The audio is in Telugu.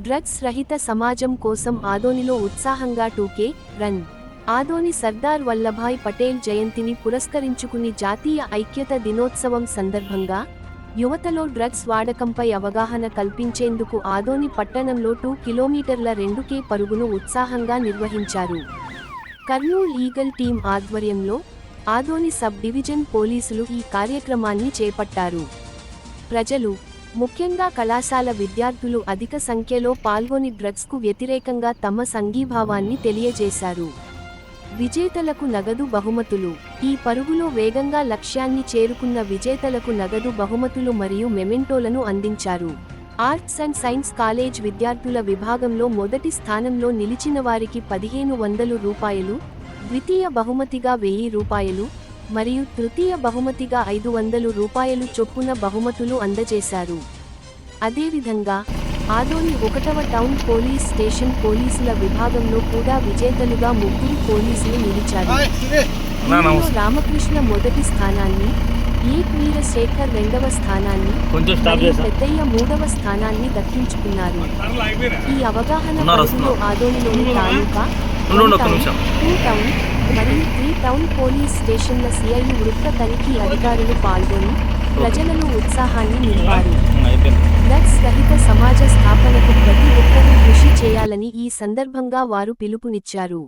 Drugs రహిత సమాజం కోసం ఆదోనిలో ఉత్సాహంగా two K run. Adoni Sardar Vallabhbhai Patel జయంతిని పురస్కరించుకుని జాతీయ ఐక్యత దినోత్సవం సందర్భంగా యువతలో డ్రగ్స్ వాడకంపై అవగాహన కల్పించేందుకు ఆదోని పట్టణంలో టూ కిలోమీటర్ల రెండు కే పరుగును ఉత్సాహంగా నిర్వహించారు. కర్నూల్ ఈగల్ టీం ఆధ్వర్యంలో ఆదోని సబ్ డివిజన్ పోలీసులు ఈ కార్యక్రమాన్ని చేపట్టారు. ప్రజలు ముఖ్యంగా కళాశాల విద్యార్థులు అధిక సంఖ్యలో పాల్గొని డ్రగ్స్కు వ్యతిరేకంగా తమ సంఘీభావాన్ని తెలియజేశారు. విజేతలకు నగదు బహుమతులు. ఈ పరుగులో వేగంగా లక్ష్యాన్ని చేరుకున్న విజేతలకు నగదు బహుమతులు మరియు మెమెంటోలను అందించారు. ఆర్ట్స్ అండ్ సైన్స్ కాలేజ్ విద్యార్థుల విభాగంలో మొదటి స్థానంలో నిలిచిన వారికి పదిహేను వందలు రూపాయలు ద్వితీయ బహుమతిగా వెయ్యి రూపాయలు మరియు తృతీయ బహుమతిగా ఐదు వందలు రూపాయలు చొప్పున బహుమతులు అందజేశారు. అదేవిధంగా ఆదోని ఒకటవ టౌన్ పోలీస్ స్టేషన్ పోలీసుల విభాగంలో కూడా విజేతలుగా ముగ్గురు పోలీసులు నిలిచారు. రామకృష్ణ మొదటి స్థానాన్ని ఏ వీరశేఖర్ రెండవ స్థానాన్ని పెద్దయ్య మూడవ స్థానాన్ని దక్కించుకున్నారు. ఈ అవగాహన ఆదోనిలోని తాలూకా టౌన్ మరియు త్రీ టౌన్ పోలీస్ స్టేషన్ల సిఐలు వృత్త తనిఖీ అధికారులు పాల్గొని ప్రజలను ఉత్సాహాన్ని నింపారు. డ్రగ్స్ రహిత సమాజ స్థాపనకు ప్రతి ఒక్కరూ కృషి చేయాలని ఈ సందర్భంగా వారు పిలుపునిచ్చారు.